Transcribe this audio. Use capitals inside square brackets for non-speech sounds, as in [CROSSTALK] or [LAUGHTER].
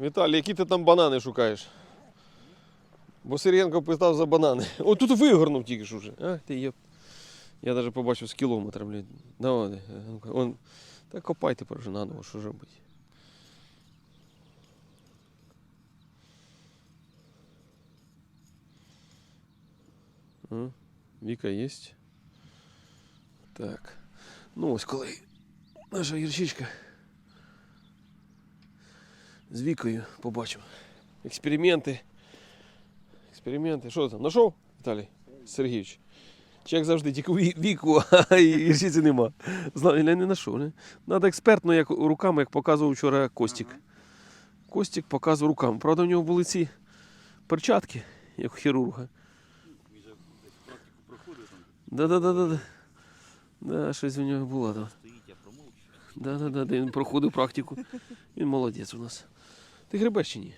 Віталій, які ти там банани шукаєш? Бо Сергієнко питав за банани. О, тут вигорнув тільки що вже. А, ти є. Я навіть побачив з кілометра, блін. Давай, он. Та копай тепер вже наново, що ж робити. Віка є. Так. Ну ось коли наша гірчичка з Вікою побачимо. Експерименти. Експерименти. Що там? Нашов, Віталій Сергійович? Чи як завжди, тільки віку, [LAUGHS] а і нема. Знаю, я не знайшов. Не? Надо експертно, як руками, як показував вчора Костік. Костік показував руками. Правда, у нього були ці перчатки, як у хірурга. Там, Да-да-да-да. Да, щось у нього було. Да. промовчу. Да, да, да, він проходив практику. Він молодець у нас. Ти грибеш чи ні?